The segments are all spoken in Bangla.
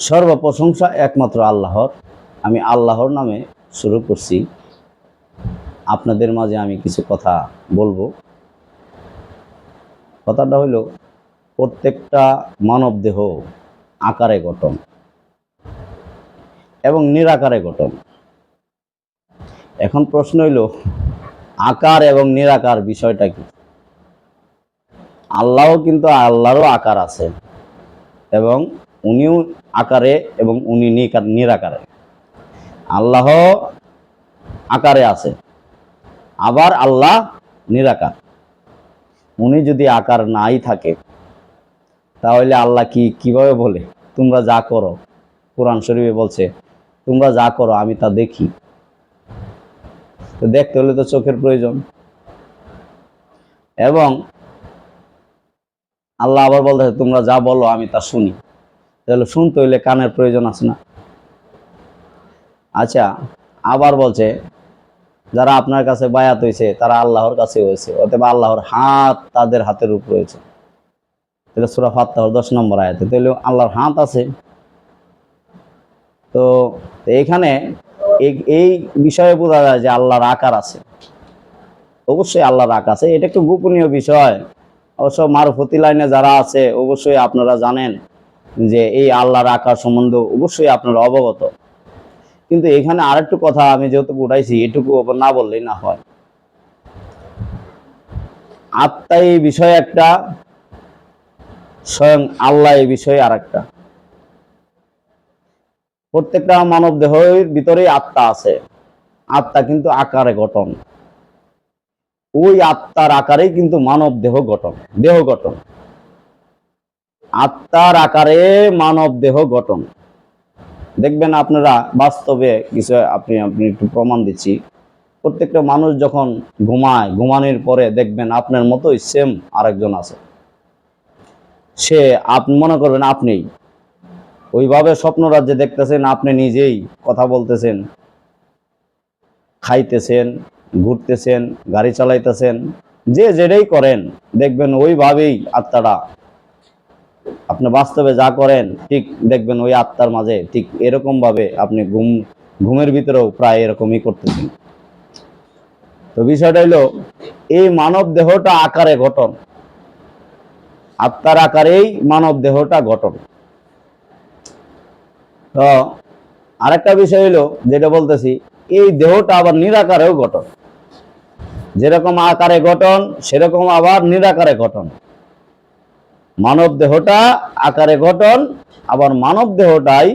সর্বপ্রশংসা একমাত্র আল্লাহর। আমি আল্লাহর নামে শুরু করছি। আপনাদের মাঝে আমি কিছু কথা বলব। কথাটা হইল, প্রত্যেকটা মানব দেহ আকারে গঠন এবং নিরাকারে গঠন। এখন প্রশ্ন হইল, আকার এবং নিরাকার বিষয়টা কি? আল্লাহও কিন্তু আল্লাহরও আকার আছে এবং উনিও আকারে এবং উনি নিরাকারে। আল্লাহ আকারে আছে, আবার আল্লাহ নিরাকার। উনি যদি আকার নাই থাকে, তাহলে আল্লাহ কি, কীভাবে বলে? তোমরা যা করো, কোরআন শরীফে বলছে, তোমরা যা করো, আমি তা দেখি। তো দেখতে হলে তো চোখের প্রয়োজন। এবং আল্লাহ আবার বলতে তোমরা যা বলো, আমি তা শুনি। তাহলে শুনতে হইলে কানের প্রয়োজন আছে না। আচ্ছা আবার বলছে, যারা আপনার কাছে বায়াত হয়েছে তারা আল্লাহর কাছে হয়েছে অতএব আল্লাহর হাত তাদের হাতের উপর রয়েছে তাহলে সুরা ফাত্তাহর দশ নম্বর আয়াতে, তাহলে আল্লাহর হাত আছে। তো এখানে এই বিষয়ে বোঝা যায় যে আল্লাহর আকার আছে। অবশ্যই আল্লাহর আকার আছে, এটা একটু গোপনীয় বিষয়। অবশ্য মারফতি লাইনে যারা আছে, অবশ্যই আপনারা জানেন। যে এই আল্লাহর আকার সম্বন্ধে অবশ্যই আপনারা অবগত। কিন্তু এখানে আরেকটু কথা আমি যেহেতু উঠাইছি, এটুকু না বললেই না হয়। আত্মা এই বিষয়ে একটা, স্বয়ং আল্লাহ এই বিষয়ে আর একটা প্রত্যেকটা মানব দেহের ভিতরেই আত্মা আছে। আত্মা কিন্তু আকারে গঠন। ওই আত্মার আকারেই কিন্তু মানব দেহ গঠন দেহ গঠন। আত্মার আকারে মানব দেহ গঠন। দেখবেন আপনারা বাস্তবে কিছু আপনি আপনি একটু প্রমাণ দিচ্ছি। প্রত্যেকটা মানুষ যখন ঘুমায়, ঘুমানোর পরে দেখবেন আপনার মতোই সেম আরেকজন আছে। সে আপনি মনে করবেন আপনিই ওইভাবে স্বপ্ন রাজ্যে দেখতেছেন, আপনি নিজেই কথা বলতেছেন, খাইতেছেন, ঘুরতেছেন, গাড়ি চালাইতেছেন, যে যেটাই করেন, দেখবেন ওইভাবেই আত্মাটা আপনি বাস্তবে যা করেন, ঠিক দেখবেন ওই আত্মার মাঝে ঠিক এরকম ভাবে আপনি ঘুম, ঘুমের ভিতরেও প্রায় এরকমই করতেছেন। তো বিষয়টা হলো এই মানব দেহটা আকারে গঠন। আত্মার আকারেই মানব দেহটা গঠন। তো আরেকটা বিষয় হলো যেটা বলতেছি, এই দেহটা আবার নিরাকারেও গঠন। যেরকম আকারে গঠন, সেরকম আবার নিরাকারে গঠন। মানব দেহটা আকারে গঠন, আবার মানব দেহটাই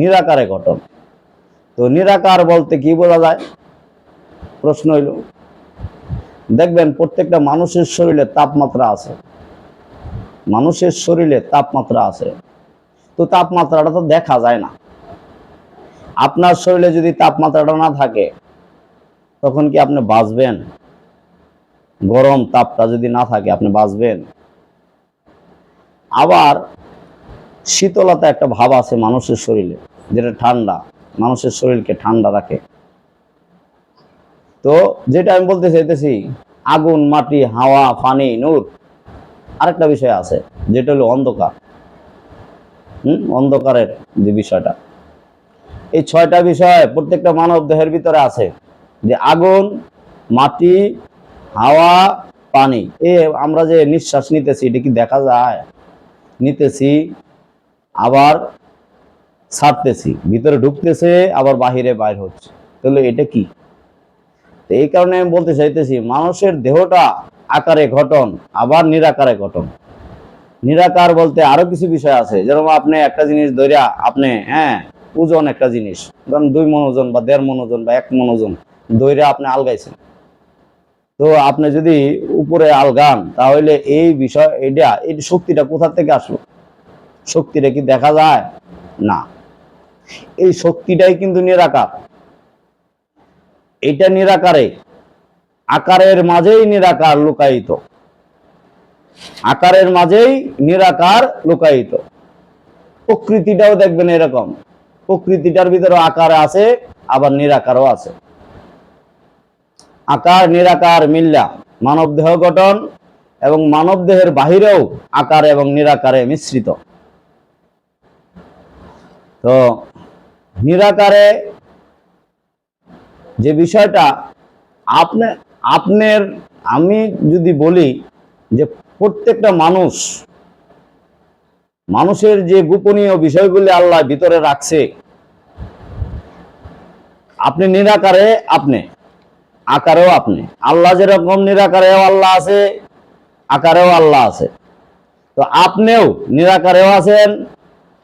নিরাকারে গঠন। তো নিরাকার বলতে কি বোঝা যায়? প্রশ্ন হইল, দেখবেন প্রত্যেকটা মানুষের শরীরে তাপমাত্রা আছে। মানুষের শরীরে তাপমাত্রা আছে। তো তাপমাত্রাটা তো দেখা যায় না। আপনার শরীরে যদি তাপমাত্রাটা না থাকে, তখন কি আপনি বাঁচবেন? গরম তাপটা যদি না থাকে, আপনি বাঁচবেন? আবার শীতলতা একটা ভাব আছে মানুষের শরীরে, যেটা ঠান্ডা, মানুষের শরীরকে ঠান্ডা রাখে। তো যেটা আমি বলতে চাইতেছি, আগুন, মাটি, হাওয়া, পানি, নূর, আরেকটা বিষয় আছে, যেটা হলো অন্ধকার। হুম? অন্ধকারের যে বিষয়টা। এই ছয়টা বিষয় প্রত্যেকটা মানব দেহের ভিতরে আছে, যে আগুন, মাটি, হাওয়া, পানি। এ আমরা যে নিঃশ্বাস নিতেছি, এটা কি দেখা যায়? নিতেছি, আবার ছাড়তেছি, ভিতরে ঢুকতেছে, আবার বাহিরে বাইর হচ্ছে। তাহলে এটা কি? এই কারণে আমি বলতে চাইতেছি, মানুষের দেহটা আকারে ঘটন আবার নিরাকারে ঘটন নিরাকার বলতে আরও কিছু বিষয় আছে। যেরকম আপনি একটা জিনিস ধরিয়া আপনি হ্যাঁ ওজন একটা জিনিস, ধরেন দুই মন ওজন বা দেড় মন ওজন বা এক মন ওজন দইরা আপনি আলগাইছেন। তো আপনি যদি উপরে আলগান তাহলে এই বিষয়, এটা, এই শক্তিটা কোথা থেকে আসলো? শক্তিটা কি দেখা যায়? না। এই শক্তিটাই কিন্তু নিরাকার। এটা নিরাকারে, আকারের মাঝেই নিরাকার লুকায়িত। আকারের মাঝেই নিরাকার লুকায়িত। প্রকৃতিটাও দেখবেন এরকম। প্রকৃতিটার ভিতরে আকার আছে, আবার নিরাকারও আছে। আকার, নিরাকার, মিল্লা। মানব দেহ গঠন এবং মানব দেহের বাহিরেও আকার এবং নিরাকারে মিশ্রিত। তো নিরাকারে যে বিষয়টা আপনি, আপনার, আমি যদি বলি যে প্রত্যেকটা মানুষ, মানুষের যে গোপনীয় বিষয়গুলি আল্লাহ ভিতরে রাখছে, আপনি নিরাকারে আপনি। আকারেও আপনি। আল্লাহ যেরকম নিরাকারেও আল্লাহ আছে, আকারেও আল্লাহ আছে। তো আপনিও নিরাকারেও আছেন,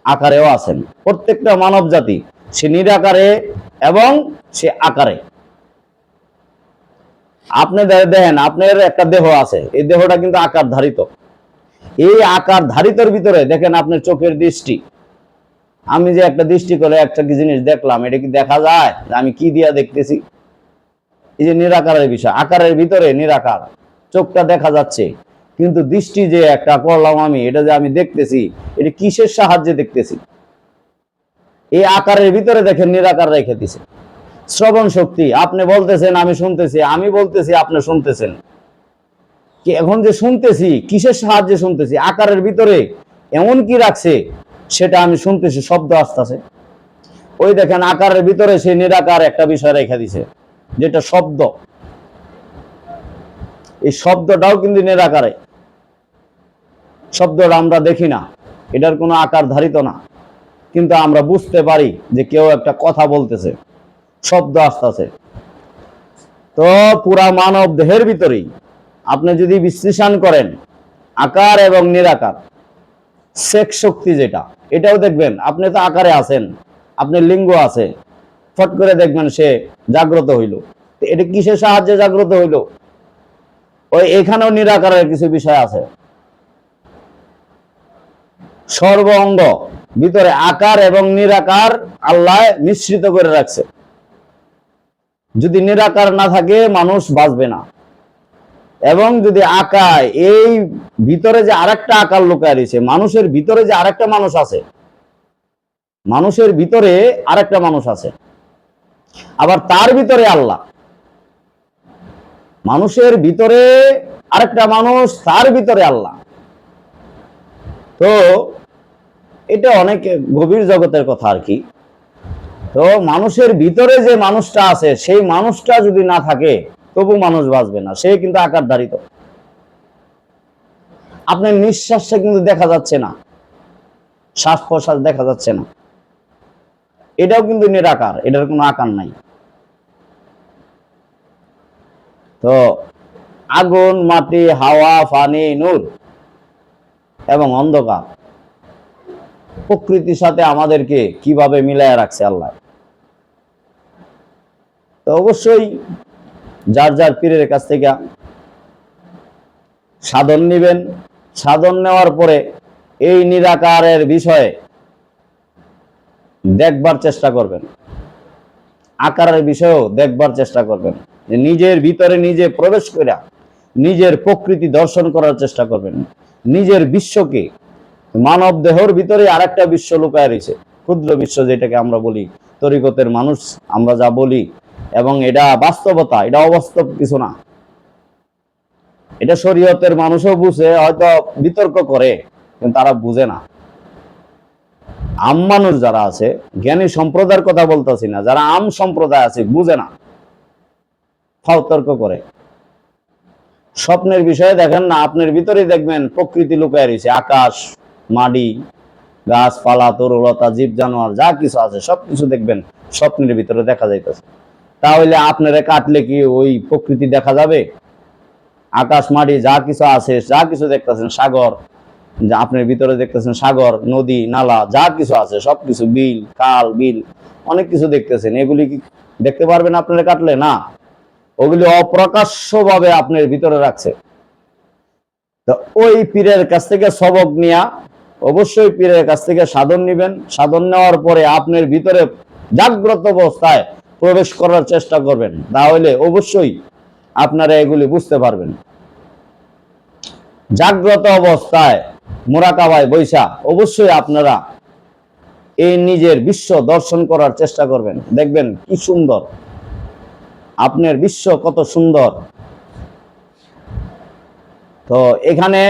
আকারেও আছেন। প্রত্যেকটা মানব জাতি, সে নিরাকারে এবং সে আকারে। আপনি দেখেন, আপনার একটা দেহ আছে, এই দেহটা কিন্তু আকার ধারিত এই আকার ধারিতর ভিতরে দেখেন আপনার চোখের দৃষ্টি। আমি যে একটা দৃষ্টি করে একটা কি জিনিস দেখলাম, এটা কি দেখা যায়? আমি কি দিয়া দেখতেছি? এই যে নিরাকারের বিষয়, আকারের ভিতরে নিরাকার, চোখটা দেখা যাচ্ছে, কিন্তু দৃষ্টি যে একটা করলাম আমি, এটা যে আমি দেখতেছি, এটা কিসের সাহায্যে দেখতেছি? এই আকারের ভিতরে দেখেন নিরাকার রেখে দিছে। শ্রবণ শক্তি, আপনি বলতেছেন, আমি শুনতেছি, আমি বলতেছি, আপনি শুনতেছেন। কি এখন যে শুনতেছি, কিসের সাহায্যে শুনতেছি? আকারের ভিতরে এমন কি রাখছে, সেটা আমি শুনতেছি, শব্দ আসতেছে। ওই দেখেন, আকারের ভিতরে সে নিরাকার একটা বিষয় রেখে দিছে। যেটা শব্দ। এই শব্দটাও কিন্তু নিরাকারে শব্দটা আমরা দেখি না। এটার কোনো আকার ধারিত না। কিন্তু আমরা বুঝতে পারি যে কেউ একটা কথা বলতেছে। শব্দ আসতেছে। তো পুরা মানব দেহের ভিতরেই আপনি যদি বিশ্লেষণ করেন, আকার এবং নিরাকার শেখ শক্তি যেটা, এটাও দেখবেন, আপনি তো আকারে আছেন, আপনি লিঙ্গ আছে ফট করে দেখবেন সে জাগ্রত হইল। এটা কিসের সাহায্যে জাগ্রত হইল? ওই এখানেও নিরাকারের কিছু বিষয় আছে। সর্ব অঙ্গ ভিতরে আকার এবং নিরাকার আল্লাহ মিশ্রিত করে রাখছে। যদি নিরাকার না থাকে, মানুষ বাঁচবে না। এবং যদি আকায় এই ভিতরে যে আরেকটা আকার লুকায় রয়েছে, মানুষের ভিতরে যে আরেকটা মানুষ আছে, মানুষের ভিতরে আরেকটা মানুষ আছে। আবার তার ভিতরে আল্লাহ। মানুষের ভিতরে আরেকটা মানুষ, তার ভিতরে আল্লাহ। তো এটা অনেক গভীর জগতের কথা আর কি। তো মানুষের ভিতরে যে মানুষটা আছে, সেই মানুষটা যদি না থাকে, তবু মানুষ বাঁচবে না। সে কিন্তু আকার ধারিত আপনার নিঃশ্বাসটা কিন্তু দেখা যাচ্ছে না। শ্বাস প্রশ্বাস দেখা যাচ্ছে না। এটাও কিন্তু নিরাকার এটার কোনো আকার নাই। তো আগুন, মাটি, হাওয়া, পানি, নূর এবং অন্ধকার প্রকৃতির সাথে আমাদেরকে কীভাবে মিলায় রাখছে আল্লাহ? তো অবশ্যই যার যার পীরের কাছ থেকে সাধন নিবেন। সাধন নেওয়ার পরে এই নিরাকারের বিষয়ে দেখবার চেষ্টা করবেন। আকারের বিষয়েও দেখবার চেষ্টা করবেন। যে নিজের ভিতরে নিজে প্রবেশ করে নিজের প্রকৃতি দর্শন করার চেষ্টা করবেন। নিজের বিশ্বকে, মানব দেহর ভিতরে আরেকটা বিশ্ব লুকায় রয়েছে। ক্ষুদ্র বিশ্ব যেটাকে আমরা বলি, তরিকতের মানুষ আমরা যা বলি, এবং এটা বাস্তবতা, এটা অবাস্তব কিছু না। এটা শরীয়তের মানুষও বুঝে, হয়তো বিতর্ক করে, কিন্তু তারা বুঝে না। আম মানুষ যারা আছে, জ্ঞানী সম্প্রদায়ের কথা বলতেছি না, যারা আম সম্প্রদায় আছে, বুঝে না। ফাও তর্ক করে। স্বপ্নের বিষয়ে দেখেন না, আপনার ভিতরে দেখবেন প্রকৃতি লুকায় রয়েছে, আকাশ, মাটি, গাছপালা, তরুলতা, জীব, জানোয়ার, যা কিছু আছে, সবকিছু দেখবেন স্বপ্নের ভিতরে দেখা যাইতেছে। তাহলে আপনারা কাটলে কি ওই প্রকৃতি দেখা যাবে? আকাশ, মাটি, যা কিছু আছে, যা কিছু দেখতেছেন, সাগর আপনার ভিতরে দেখতেছেন সাগর, নদী, নালা, যা কিছু আছে, সবকিছু, বিল, খাল, বিল, অনেক কিছু দেখতেছেন। এগুলি কি দেখতে পারবেন আপনারা কাটলে? না। ওগুলি অপ্রকাশ্যভাবে আপনার ভিতরে রাখছে। তো ওই পীরের কাছ থেকে সবক নিয়া, অবশ্যই পীরের কাছ থেকে সাধন নিবেন। সাধন নেওয়ার পরে আপনার ভিতরে জাগ্রত অবস্থায় প্রবেশ করার চেষ্টা করবেন। তাহলে অবশ্যই আপনারা এগুলি বুঝতে পারবেন। জাগ্রত অবস্থায় মোরাকাবায় বৈশা, অবশ্যই আপনারা এই নিজের বিশ্ব দর্শন করার চেষ্টা করবেন। দেখবেন কি সুন্দর। আপনার বিশ্ব কত সুন্দর। তো এখানে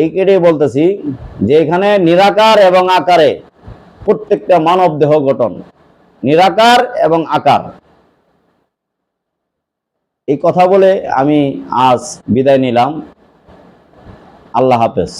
এই কেটে বলতেছি যে এখানে নিরাকার এবং আকারে প্রত্যেকটা মানব দেহ গঠন। নিরাকার এবং আকার। এই কথা বলে আমি আজ বিদায় নিলাম। আল্লাহ হাফেজ।